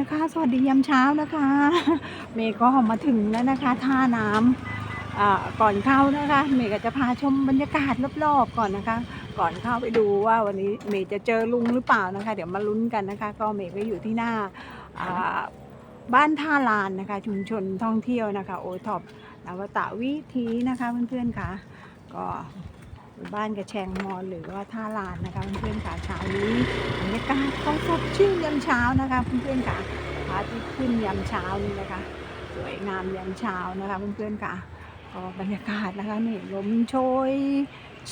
นะคะ สวัสดียามเช้านะคะ เมย์ก็มาถึงแล้วนะคะ ท่าน้ำอ่าก่อนเข้านะคะ เมย์ก็จะพาชมบรรยากาศรอบๆก่อนนะคะ ก่อนเข้าไปดูว่าวันนี้เมย์จะเจอลุงหรือเปล่านะคะ เดี๋ยวมาลุ้นกันนะคะ ก็เมย์ก็อยู่ที่หน้าบ้านท่าลานนะคะ ชุมชนท่องเที่ยวนะคะ โอท็อปนวตะวิธีนะคะเพื่อนๆค่ะ ก็ บ้านกระแชงมอหรือว่าท่าลานนะคะเพื่อนๆค่ะเช้านี้บรรยากาศเขาสดชื่นยามเช้านะคะเพื่อนๆค่ะพระอาทิตย์ขึ้นยามเช้านี่นะคะ สวยงามยามเช้านะคะเพื่อนๆค่ะก็บรรยากาศนะคะนี่ลมโชย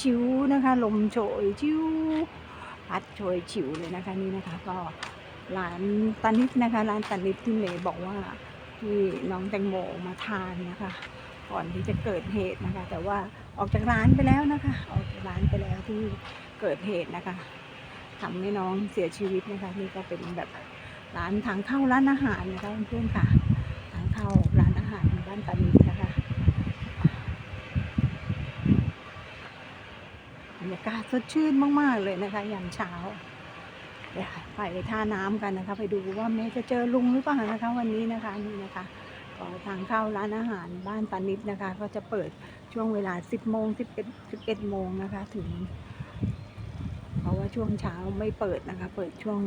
ชิวนะคะลมโชยชิวพัดโชยชิวเลยนะคะนี่นะคะ ก็ร้านตานิดนะคะร้านตานิดที่เมย์บอกว่าที่น้องแตงโมมาทานนะคะ ก่อนที่จะเกิดเหตุนะคะ แต่ว่าออกจากร้านไปแล้วนะคะ ออกจากร้านไปแล้วที่เกิดเหตุนะคะทำให้น้องเสียชีวิตนะคะนี่ก็เป็นแบบร้านทางเข้าร้านอาหารนะคะเพื่อนๆค่ะ ทางเข้าร้านอาหารบ้านตานีนะคะบรรยากาศสดชื่นมากๆเลยนะคะยามเช้าไปท่าน้ำกันนะคะ ไปดูว่าเมย์จะเจอลุงหรือเปล่านะคะ วันนี้นะคะนี่นะคะ ก็ทางเข้าร้านอาหารบ้านตานิดนะคะ ก็จะเปิดช่วงเวลา 10 โมง 11 11โมงนะคะ ถึง เพราะว่าช่วงเช้าไม่เปิดนะคะ เปิดช่วง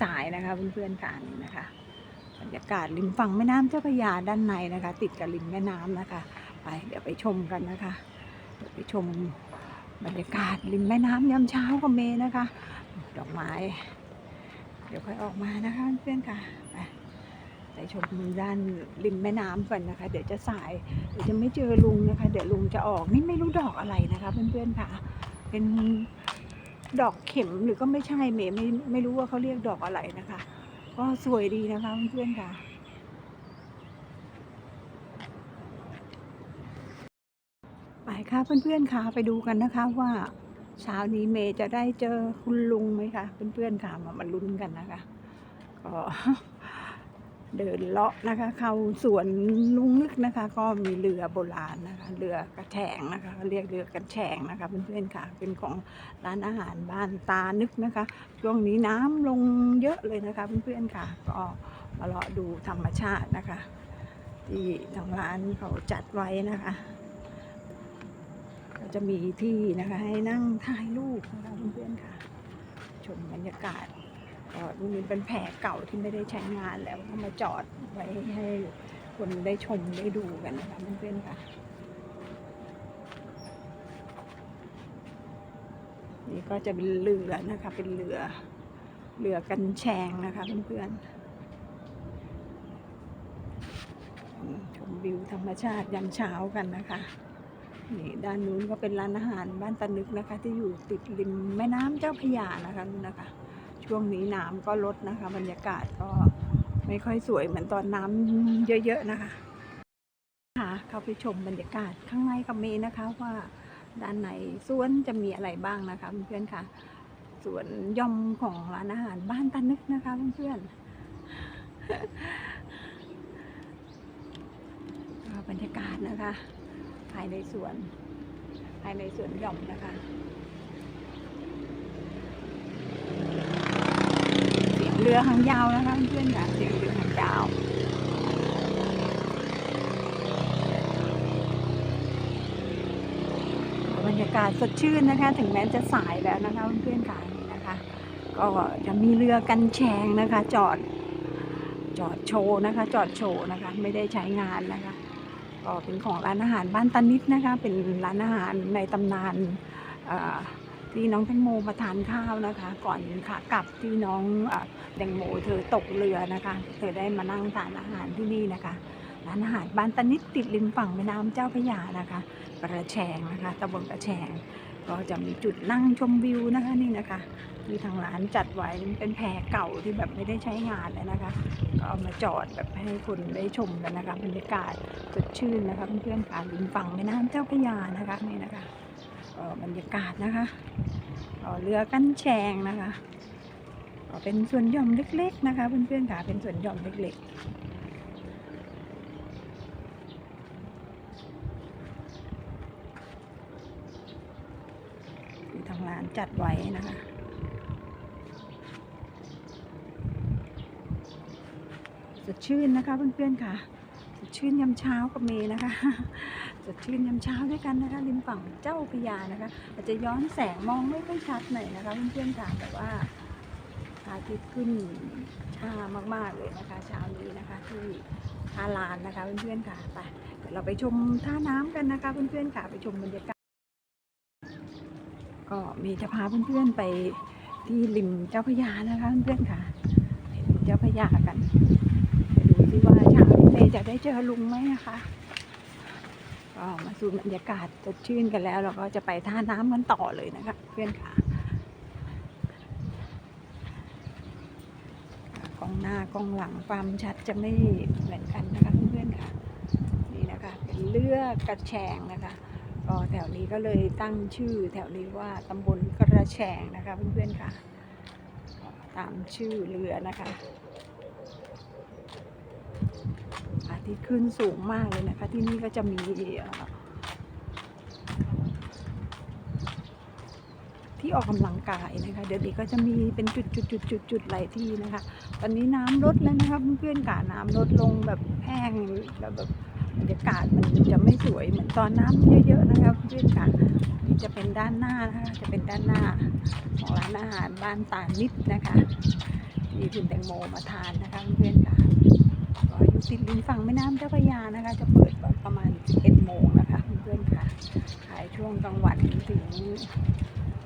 สายๆนะคะเพื่อนๆกันนะคะบรรยากาศริมฝั่งแม่น้ำเจ้าพระยาด้านในนะคะ ติดกับริมแม่น้ำนะคะ ไปเดี๋ยวไปชมกันนะคะเดี๋ยวไปชมบรรยากาศริมแม่น้ำยามเช้ากับเมนะคะ ดอกไม้ เดี๋ยวค่อยออกมานะคะเพื่อนๆค่ะไป ไปชมด้านริมแม่น้ำก่อนนะคะ เดี๋ยวจะสายเดี๋ยวจะไม่เจอลุงนะคะ เดี๋ยวลุงจะออกนี่ไม่รู้ดอกอะไรนะคะ เพื่อนๆค่ะ เป็นดอกเข็มหรือก็ไม่ใช่เมย์ไม่ไม่รู้ว่าเขาเรียกดอกอะไรนะคะ ก็สวยดีนะคะเพื่อนๆค่ะไปค่ะเพื่อนๆค่ะไปดูกันนะคะว่าเช้านี้เมย์จะได้เจอคุณลุงไหมคะเพื่อนๆค่ะมามาลุ้นกันนะคะก็ เดินเลาะนะคะ เข้าสวนลุงนึกนะคะ ก็มีเรือโบราณนะคะ เรือกระแฉงนะคะเรียกเรือกระแฉงนะคะเพื่อนๆค่ะ เป็นของร้านอาหารบ้านตานึกนะคะ ช่วงนี้น้ำลงเยอะเลยนะคะเพื่อนๆค่ะ ก็มาเลาะดูธรรมชาตินะคะ ที่ทางร้านเขาจัดไว้นะคะก็จะมีที่นะคะให้นั่งถ่ายรูปนะคะเพื่อนๆค่ะ ชมบรรยากาศ ก็ตรงนี้เป็นแพรเก่าที่ไม่ได้ใช้งานแล้วก็มาจอดไว้ให้คนได้ชมได้ดูกันนะคะเพื่อนๆค่ะนี่ก็จะเป็นเรือนะคะ เป็นเรือเรือกันแชงนะคะเพื่อนๆชมวิวธรรมชาติยามเช้ากันนะคะนี่ด้านนู้นก็เป็นร้านอาหารบ้านตะนึกนะคะ ที่อยู่ติดริมแม่น้ำเจ้าพระยานะคะนู่นนะคะ ช่วงนี้น้ำก็ลดนะคะ บรรยากาศก็ไม่ค่อยสวยเหมือนตอนน้ำเยอะ ๆ นะคะค่ะเข้าไปชมบรรยากาศข้างในกับเมย์นะคะว่าด้านในสวนจะมีอะไรบ้างนะคะเพื่อนๆค่ะสวนย่อมของร้านอาหารบ้านตะนึกนะคะเพื่อนๆบรรยากาศนะคะ ภายในสวน ภายในสวนย่อมนะคะ เรือหางยาวนะคะเพื่อนๆค่ะเสียงเรือหางยาวบรรยากาศสดชื่นนะคะ ถึงแม้จะสายแล้วนะคะเพื่อนๆค่ะนี่นะคะ ก็จะมีเรือกันแชงนะคะ จอดจอดโชว์นะคะ จอดโชว์นะคะ ไม่ได้ใช้งานนะคะ ก็เป็นของร้านอาหารบ้านตานิดนะคะ เป็นร้านอาหารในตำนานอ่อ ที่น้องแตงโมมาทานข้าวนะคะ ก่อนขากลับที่น้องเอ่อแตงโมเธอตกเรือนะคะ เธอได้มานั่งทานอาหารที่นี่นะคะร้านอาหารบ้านตานิดติดริมฝั่งแม่น้ำเจ้าพระยานะคะกระแชงนะคะตำบลกระแชง ก็จะมีจุดนั่งชมวิวนะคะนี่นะคะที่ทางร้านจัดไว้เป็นแพเก่าที่แบบไม่ได้ใช้งานเลยนะคะ ก็เอามาจอดแบบให้คนได้ชมกันนะคะบรรยากาศสดชื่นนะคะเพื่อนๆค่ะริมฝั่งแม่น้ำเจ้าพระยานะคะนี่นะคะ บรรยากาศนะคะเเรือกั้นแชงนะคะเป็นส่วนหย่อมเล็ก ๆ นะคะเพื่อนๆค่ะเป็นส่วนหย่อมเล็ก ๆทางร้านจัดไว้นะคะ สดชื่นนะคะเพื่อนๆค่ะ สดชื่นยามเช้ากับเมย์นะคะ สดชื่นยามเช้าด้วยกันนะคะริมฝั่งเจ้าพยานะคะ อาจจะย้อนแสงมองไม่ค่อยชัดหน่อยนะคะเพื่อนๆค่ะแต่ว่าพระอาทิตย์ขึ้นช้ามากๆเลยนะคะเช้านี้นะคะที่ทาลานนะคะเพื่อนๆค่ะไปเดี๋ยวเราไปชมท่าน้ำกันนะคะเพื่อนๆค่ะไปชมบรรยากาศก็มีจะพาเพื่อนๆไปที่ริมเจ้าพยานะคะเพื่อนๆค่ะไปริมเจ้าพยากันดูซิว่าเช้านี้เมย์จะได้เจอลุงไหมนะคะ ก็มาสูดบรรยากาศสดชื่นกันแล้วเราก็จะไปท่าน้ำกันต่อเลยนะคะ เพื่อนค่ะกล้องหน้ากล้องหลังความชัดจะไม่เหมือนกันนะคะเพื่อนๆค่ะนี่นะคะเป็นเลือกกระแชงนะคะก็แถวนี้ก็เลยตั้งชื่อแถวนี้ว่าตำบลกระแชงนะคะเพื่อนๆค่ะ ตามชื่อเรือนะคะอา ทิตย์ขึ้นสูงมากเลยนะคะ ที่นี่ก็จะมีที่ออกกำลังกายนะคะ เดี๋ยวนี้ก็จะมีเป็นจุดจุดจุดจุดจุดๆๆหลายที่นะคะ ตอนนี้น้ำลดแล้วนะคะเพื่อนๆค่ะน้ำลดลงแบบแห้งแบบแบบบรรยากาศมันจะไม่สวยเหมือนตอนน้ำเยอะๆนะคะเพื่อนๆค่ะนี่จะเป็นด้านหน้านะคะจะเป็นด้านหน้าของร้านอาหารบ้านตานิดนะคะที่คุณแตงโมมาทานนะคะเพื่อนๆค่ะก็ อยู่ติดริมฝั่งแม่น้ำเจ้าพระยานะคะ จะเปิดประมาณ 11โมงนะคะเพื่อนๆค่ะ ขายช่วงกลางวันถึง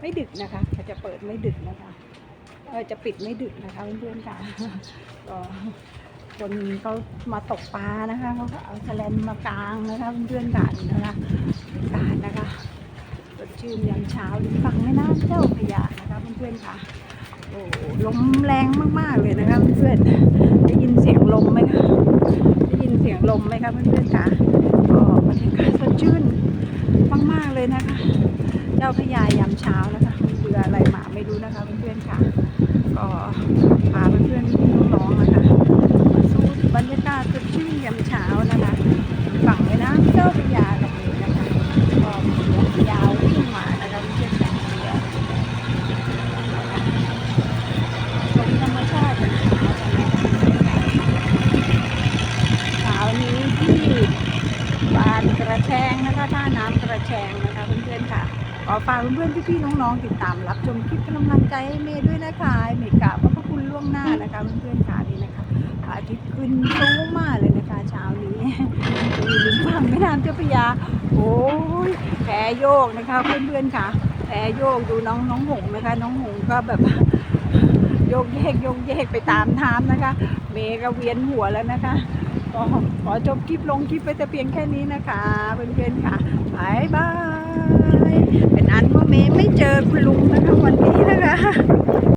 ไม่ดึกนะคะเขาจะเปิดไม่ดึกนะคะเออจะปิดไม่ดึกนะคะเพื่อนๆค่ะก็คนเขามาตกปลานะคะเขาก็เอาแสลนมากางนะคะเพื่อนๆกันนะคะการนะคะสดชื่นยามเช้าริมฝั่งแม่น้ำเจ้าพระยานะคะเพื่อนๆค่ะโอ้ลมแรงมากๆเลยนะคะเพื่อนๆได้ยินเสียงลมไหมคะ สียงลมไหมคะเพื่อนๆค่ะก็บรรยากาศสดชื่นมากๆเลยนะคะ เจ้าพยายามเช้านะคะเบืออะไรมาไม่รู้นะคะเพื่อนๆค่ะ ก็พาเพื่อนๆพี่ๆน้องๆนะคะ มาสู้บรรยากาศสดชื่นยามเช้านะคะฝั่งแม่น้ำเจ้าพระยาแบบนี้นะคะก็มีเรือยาววิ่งมานะคะไม่ใช่แข่งเรือชมธรรมชาติยามเช้ากันนะคะเช้านี้ที่บ้านกระแชงนะคะท่าน้ำกระแชงนะคะเพื่อนๆค่ะ ขอ ฝากเพื่อนๆพี่ๆน้องๆติดตามรับชมคลิปเป็นกำลังใจให้เมย์ด้วยนะคะเมย์กราบขอบพระคุณล่วงหน้านะคะ เพื่อนๆค่ะนี่นะคะพระอาทิตย์ขึ้นสูงมากเลยนะคะเช้านี้อยู่ริมฝั่งแม่น้ำเจ้าพระยาโอ้ยแพโยกนะคะ เพื่อนๆค่ะแพโยกดูน้องน้องหงนะคะ น้องหงก็แบบโยกเยกโยกเยกไปตามน้ำนะคะ เมย์ก็เวียนหัวแล้วนะคะก็ขอจบคลิปลงคลิปไปแต่เพียงแค่นี้นะคะ เพื่อนๆค่ะบายบาย นอันว่าเมย์ไม่เจอคุณลุงนะคะวันนี้นะคะ